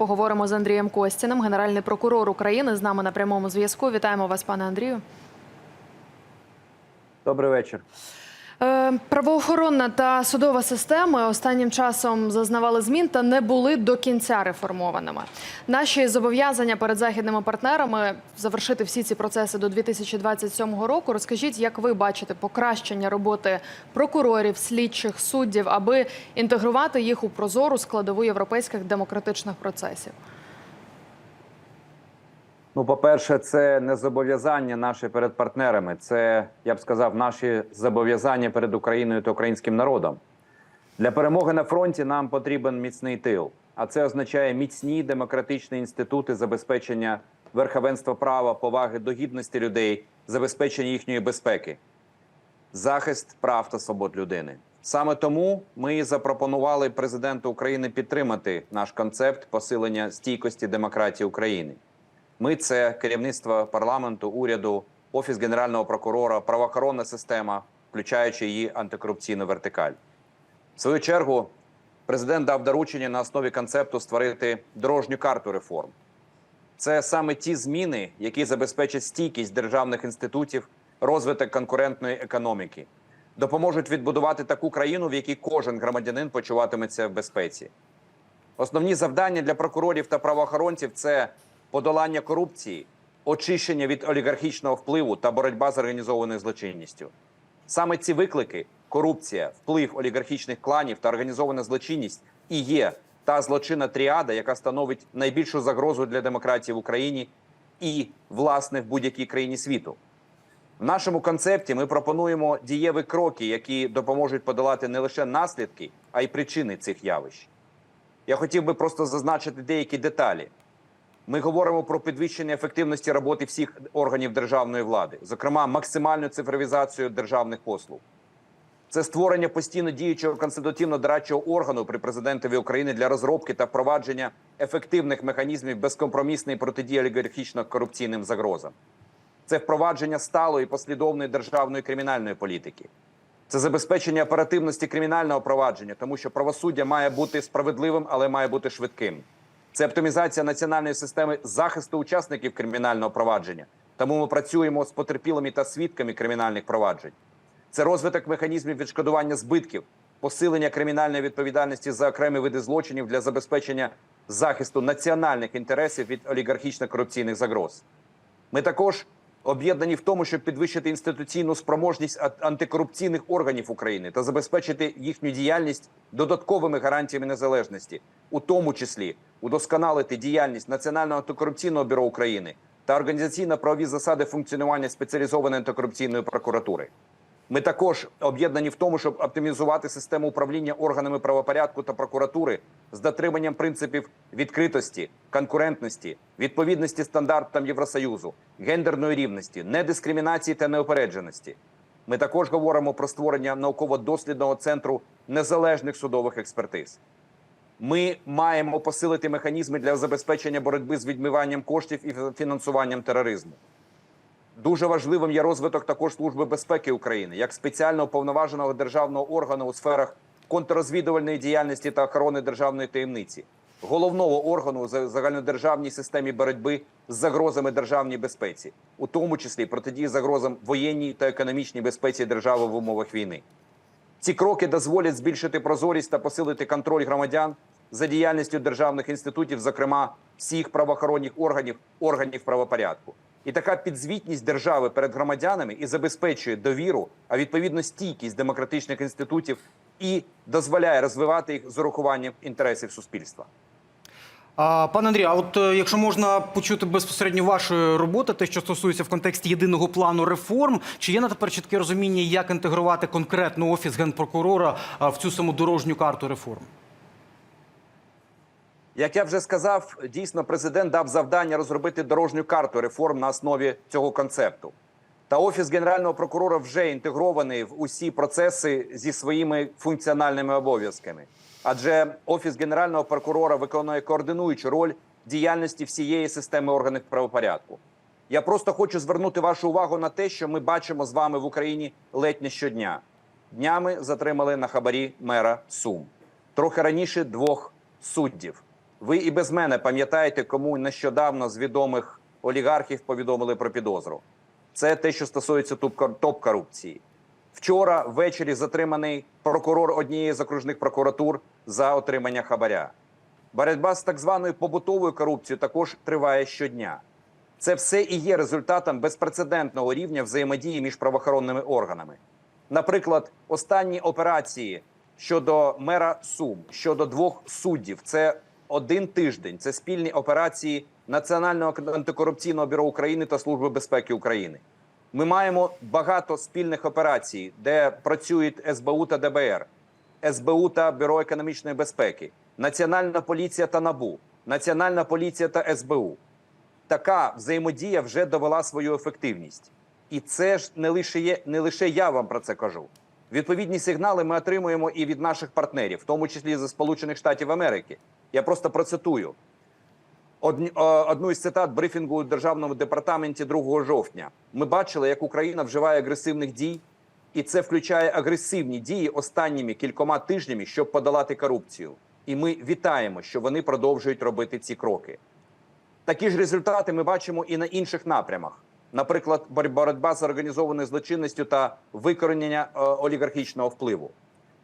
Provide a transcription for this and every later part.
поговоримо з Андрієм Костіним, генеральний прокурор України. З нами на прямому зв'язку. Вітаємо вас, пане Андрію. Добрий вечір. Е, Правоохоронна та судова системи останнім часом зазнавали змін та не були до кінця реформованими. Наші зобов'язання перед західними партнерами завершити всі ці процеси до 2027 року. Розкажіть, як ви бачите покращення роботи прокурорів, слідчих, суддів, аби інтегрувати їх у прозору складову європейських демократичних процесів? Ну, по-перше, це не зобов'язання наші перед партнерами. Це я б сказав, наші зобов'язання перед Україною та українським народом. Для перемоги на фронті нам потрібен міцний тил, а це означає міцні демократичні інститути забезпечення верховенства права, поваги до гідності людей, забезпечення їхньої безпеки, захист прав та свобод людини. Саме тому ми запропонували президенту України підтримати наш концепт посилення стійкості демократії України. Ми це керівництво парламенту, уряду, офіс генерального прокурора, правоохоронна система, включаючи її антикорупційну вертикаль. В свою чергу президент дав доручення на основі концепту створити дорожню карту реформ. Це саме ті зміни, які забезпечать стійкість державних інститутів, розвиток конкурентної економіки, допоможуть відбудувати таку країну, в якій кожен громадянин почуватиметься в безпеці. Основні завдання для прокурорів та правоохоронців це подолання корупції, очищення від олігархічного впливу та боротьба з організованою злочинністю. Саме ці виклики корупція, вплив олігархічних кланів та організована злочинність і є та злочинна тріада, яка становить найбільшу загрозу для демократії в Україні і, власне, в будь-якій країні світу. В нашому концепті ми пропонуємо дієві кроки, які допоможуть подолати не лише наслідки, а й причини цих явищ. Я хотів би просто зазначити деякі деталі. Ми говоримо про підвищення ефективності роботи всіх органів державної влади, зокрема, максимальну цифровізацію державних послуг. Це створення постійно діючого консультативно-дорадчого органу при президентові України для розробки та впровадження ефективних механізмів безкомпромісної протидії олігархічно-корупційним загрозам. Це впровадження сталої послідовної державної кримінальної політики. Це забезпечення оперативності кримінального провадження, тому що правосуддя має бути справедливим, але має бути швидким. Це оптимізація національної системи захисту учасників кримінального провадження. Тому ми працюємо з потерпілими та свідками кримінальних проваджень. Це розвиток механізмів відшкодування збитків, посилення кримінальної відповідальності за окремі види злочинів для забезпечення захисту національних інтересів від олігархічно-корупційних загроз. Ми також об'єднані в тому, щоб підвищити інституційну спроможність антикорупційних органів України та забезпечити їхню діяльність додатковими гарантіями незалежності, у тому числі удосконалити діяльність Національного антикорупційного бюро України та організаційно-правові засади функціонування спеціалізованої антикорупційної прокуратури. Ми також об'єднані в тому, щоб оптимізувати систему управління органами правопорядку та прокуратури з дотриманням принципів відкритості, конкурентності, відповідності стандартам Євросоюзу, гендерної рівності, недискримінації та неопередженості. Ми також говоримо про створення науково-дослідного центру незалежних судових експертиз. Ми маємо посилити механізми для забезпечення боротьби з відмиванням коштів і фінансуванням тероризму. Дуже важливим є розвиток також служби безпеки України як спеціально уповноваженого державного органу у сферах контррозвідувальної діяльності та охорони державної таємниці, головного органу за- загальнодержавній системі боротьби з загрозами державній безпеці, у тому числі протидії загрозам воєнній та економічній безпеці держави в умовах війни. Ці кроки дозволять збільшити прозорість та посилити контроль громадян за діяльністю державних інститутів, зокрема всіх правоохоронних органів, органів правопорядку. І така підзвітність держави перед громадянами і забезпечує довіру, а відповідно стійкість демократичних інститутів і дозволяє розвивати їх з урахуванням інтересів суспільства. Пане Андрію, а от е, якщо можна почути безпосередньо вашої роботи, те, що стосується в контексті єдиного плану реформ, чи є на тепер чітке розуміння, як інтегрувати конкретно офіс генпрокурора в цю саму дорожню карту реформ? Як я вже сказав, дійсно президент дав завдання розробити дорожню карту реформ на основі цього концепту. Та офіс генерального прокурора вже інтегрований в усі процеси зі своїми функціональними обов'язками. Адже офіс генерального прокурора виконує координуючу роль діяльності всієї системи органів правопорядку. Я просто хочу звернути вашу увагу на те, що ми бачимо з вами в Україні ледь не щодня. Днями затримали на хабарі мера Сум. Трохи раніше двох суддів. Ви і без мене пам'ятаєте, кому нещодавно з відомих олігархів повідомили про підозру. Це те, що стосується топ- топ-корупції. Вчора ввечері затриманий прокурор однієї з окружних прокуратур за отримання хабаря. Боротьба з так званою побутовою корупцією також триває щодня. Це все і є результатом безпрецедентного рівня взаємодії між правоохоронними органами. Наприклад, останні операції щодо мера Сум, щодо двох суддів, це один тиждень. Це спільні операції Національного антикорупційного бюро України та Служби безпеки України. Ми маємо багато спільних операцій, де працюють СБУ та ДБР, СБУ та Бюро економічної безпеки, Національна поліція та НАБУ, Національна поліція та СБУ. Така взаємодія вже довела свою ефективність. І це ж не лише є, не лише я вам про це кажу. Відповідні сигнали ми отримуємо і від наших партнерів, в тому числі зі Сполучених Штатів Америки. Я просто процитую одну із цитат брифінгу у державному департаменті 2 жовтня. Ми бачили, як Україна вживає агресивних дій, і це включає агресивні дії останніми кількома тижнями, щоб подолати корупцію. І ми вітаємо, що вони продовжують робити ці кроки. Такі ж результати ми бачимо і на інших напрямах. Наприклад, боротьба з організованою злочинністю та викоренення е, олігархічного впливу.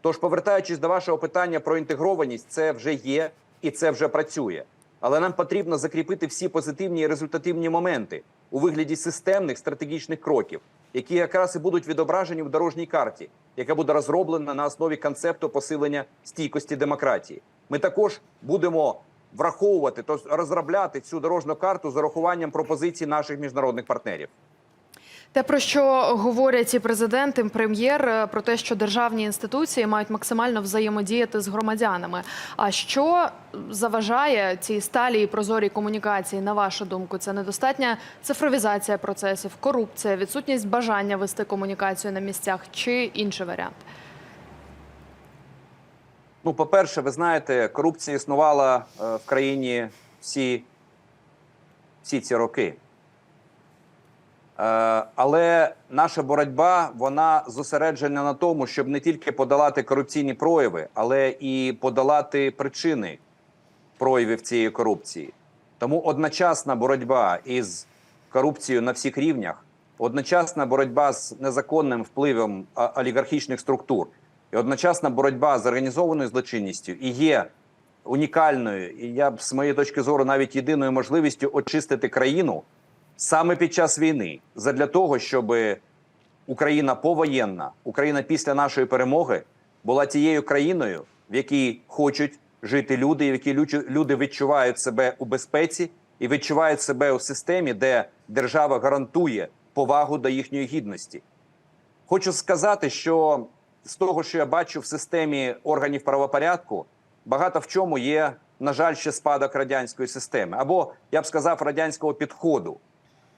Тож, повертаючись до вашого питання про інтегрованість, це вже є і це вже працює. Але нам потрібно закріпити всі позитивні і результативні моменти у вигляді системних стратегічних кроків, які якраз і будуть відображені в дорожній карті, яка буде розроблена на основі концепту посилення стійкості демократії. Ми також будемо враховувати тобто розробляти цю дорожню карту з урахуванням пропозицій наших міжнародних партнерів. Те, про що говорять і президент, і прем'єр, е, про те, що державні інституції мають максимально взаємодіяти з громадянами. А що заважає цій сталій і прозорій комунікації, на вашу думку? Це недостатня цифровізація процесів, корупція, відсутність бажання вести комунікацію на місцях чи інший варіант? Ну, по-перше, ви знаєте, корупція існувала е, в країні всі, всі ці роки. Е, але наша боротьба вона зосереджена на тому, щоб не тільки подолати корупційні прояви, але і подолати причини проявів цієї корупції. Тому одночасна боротьба із корупцією на всіх рівнях, одночасна боротьба з незаконним впливом олігархічних структур, і одночасна боротьба з організованою злочинністю і є унікальною, і я б з моєї точки зору навіть єдиною можливістю очистити країну саме під час війни, задля того, щоб Україна повоєнна, Україна після нашої перемоги була тією країною, в якій хочуть жити люди, в якій люди відчувають себе у безпеці і відчувають себе у системі, де держава гарантує повагу до їхньої гідності. Хочу сказати, що з того, що я бачу в системі органів правопорядку, багато в чому є, на жаль, ще спадок радянської системи, або я б сказав, радянського підходу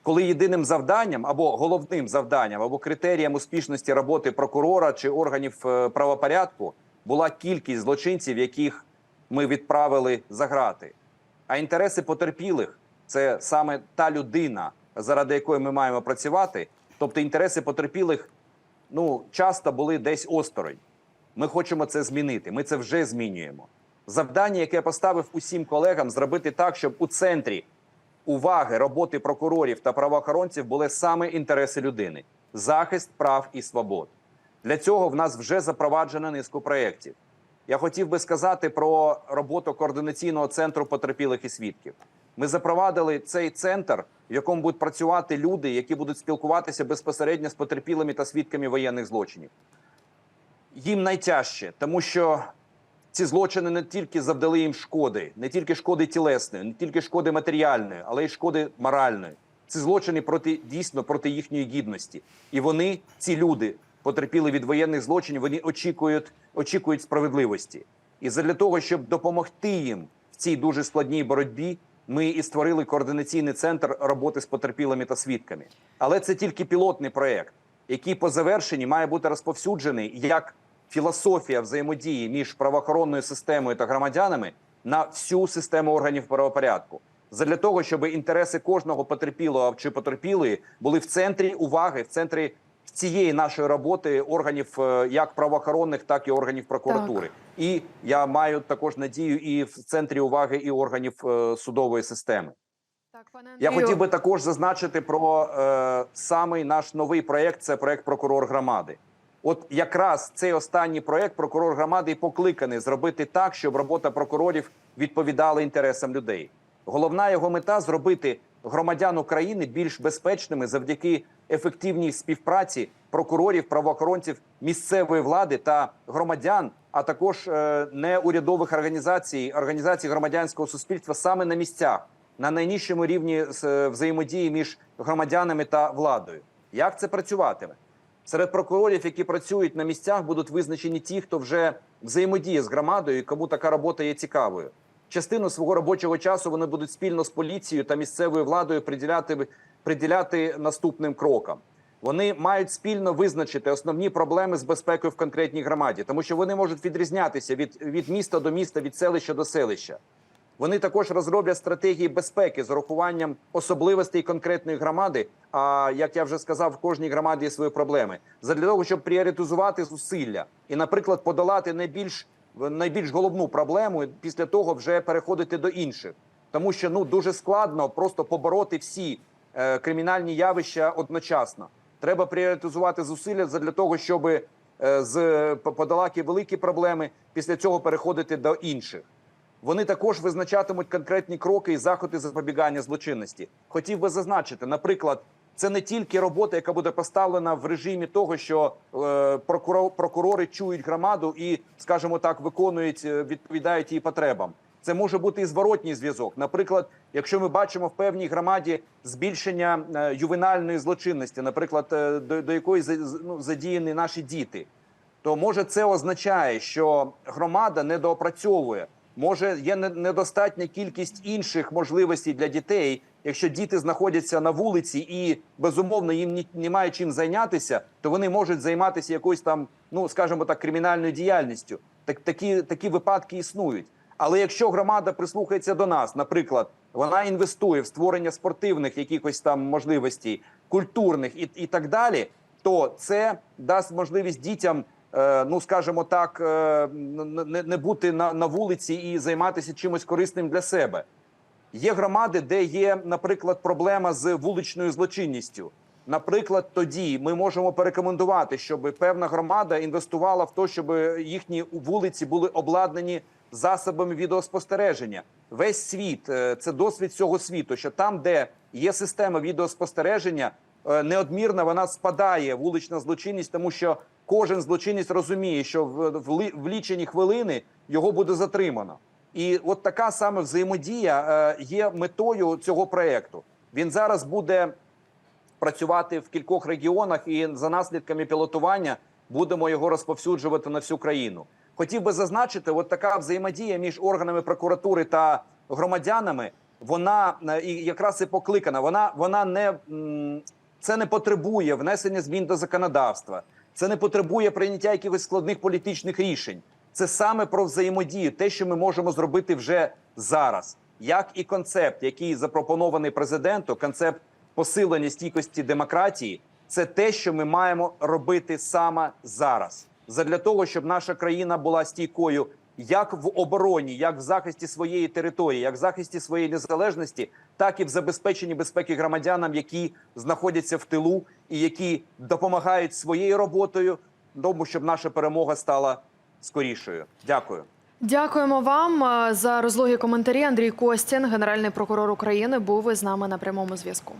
коли єдиним завданням або головним завданням, або критерієм успішності роботи прокурора чи органів е, правопорядку була кількість злочинців, яких ми відправили за грати. А інтереси потерпілих це саме та людина, заради якої ми маємо працювати. Тобто інтереси потерпілих ну часто були десь осторонь. Ми хочемо це змінити. Ми це вже змінюємо. Завдання, яке я поставив усім колегам, зробити так, щоб у центрі уваги роботи прокурорів та правоохоронців були саме інтереси людини, захист прав і свобод. Для цього в нас вже запроваджено низку проєктів. Я хотів би сказати про роботу координаційного центру потерпілих і свідків. Ми запровадили цей центр, в якому будуть працювати люди, які будуть спілкуватися безпосередньо з потерпілими та свідками воєнних злочинів. Їм найтяжче, тому що ці злочини не тільки завдали їм шкоди, не тільки шкоди тілесної, не тільки шкоди матеріальної, але й шкоди моральної. Ці злочини проти дійсно проти їхньої гідності. І вони, ці люди, потерпіли від воєнних злочинів, вони очікують, очікують справедливості. І для того, щоб допомогти їм в цій дуже складній боротьбі, ми і створили координаційний центр роботи з потерпілими та свідками. Але це тільки пілотний проєкт, який по завершенні має бути розповсюджений як філософія взаємодії між правоохоронною системою та громадянами на всю систему органів правопорядку. Задля того, щоб інтереси кожного потерпілого чи потерпілої були в центрі уваги, в центрі цієї нашої роботи органів е, як правоохоронних, так і органів прокуратури. І я маю також надію і в центрі уваги і органів е, судової системи. Так, пане Я хотів би також зазначити про е, самий наш новий проєкт. Це проєкт прокурор громади. От якраз цей останній проєкт прокурор громади і покликаний зробити так, щоб робота прокурорів відповідала інтересам людей. Головна його мета зробити громадян України більш безпечними завдяки ефективній співпраці прокурорів, правоохоронців, місцевої влади та громадян, а також е, неурядових організацій, організацій громадянського суспільства саме на місцях на найнижчому рівні е, взаємодії між громадянами та владою. Як це працюватиме? Серед прокурорів, які працюють на місцях, будуть визначені ті, хто вже взаємодіє з громадою, і кому така робота є цікавою. Частину свого робочого часу вони будуть спільно з поліцією та місцевою владою приділяти, приділяти наступним крокам. Вони мають спільно визначити основні проблеми з безпекою в конкретній громаді, тому що вони можуть відрізнятися від, від міста до міста, від селища до селища. Вони також розроблять стратегії безпеки з урахуванням особливостей конкретної громади. А як я вже сказав, в кожній громаді є свої проблеми. Задля того, щоб пріоритизувати зусилля і, наприклад, подолати найбільш найбільш головну проблему, і після того вже переходити до інших, тому що ну дуже складно просто побороти всі кримінальні явища одночасно. Треба пріоритизувати зусилля для того, щоб е, з подолати великі проблеми, після цього переходити до інших. Вони також визначатимуть конкретні кроки і заходи запобігання злочинності. Хотів би зазначити, наприклад, це не тільки робота, яка буде поставлена в режимі того, що е, прокурор, прокурори чують громаду і, скажімо так, виконують, е, відповідають її потребам. Це може бути і зворотній зв'язок. Наприклад, якщо ми бачимо в певній громаді збільшення е, ювенальної злочинності, наприклад, е, до, до якої ну, задіяні наші діти, то може це означає, що громада недоопрацьовує. Може, є не- недостатня кількість інших можливостей для дітей. Якщо діти знаходяться на вулиці і безумовно їм немає чим зайнятися, то вони можуть займатися якоюсь там, ну скажімо так, кримінальною діяльністю. Так такі, такі випадки існують. Але якщо громада прислухається до нас, наприклад, вона інвестує в створення спортивних якихось там можливостей, культурних і, і так далі, то це дасть можливість дітям, е, ну скажімо так, е, не, не бути на, на вулиці і займатися чимось корисним для себе. Є громади, де є, наприклад, проблема з вуличною злочинністю. Наприклад, тоді ми можемо порекомендувати, щоб певна громада інвестувала в те, щоб їхні вулиці були обладнані засобами відеоспостереження. Весь світ е, це досвід цього світу. Що там, де є система відеоспостереження, е, неодмірно вона спадає вулична злочинність, тому що кожен злочинець розуміє, що в, лічені хвилини його буде затримано. І от така саме взаємодія е, є метою цього проекту. Він зараз буде працювати в кількох регіонах, і за наслідками пілотування будемо його розповсюджувати на всю країну. Хотів би зазначити, от така взаємодія між органами прокуратури та громадянами, вона е, і якраз і покликана. Вона вона не це не потребує внесення змін до законодавства. Це не потребує прийняття якихось складних політичних рішень. Це саме про взаємодію, те, що ми можемо зробити вже зараз, як і концепт, який запропонований президенту, концепт посилення стійкості демократії, це те, що ми маємо робити саме зараз, задля того, щоб наша країна була стійкою як в обороні, як в захисті своєї території, як в захисті своєї незалежності, так і в забезпеченні безпеки громадянам, які знаходяться в тилу і які допомагають своєю роботою, тому щоб наша перемога стала скорішою. Дякую. Дякуємо вам за розлогі коментарі. Андрій Костін, генеральний прокурор України, був із нами на прямому зв'язку.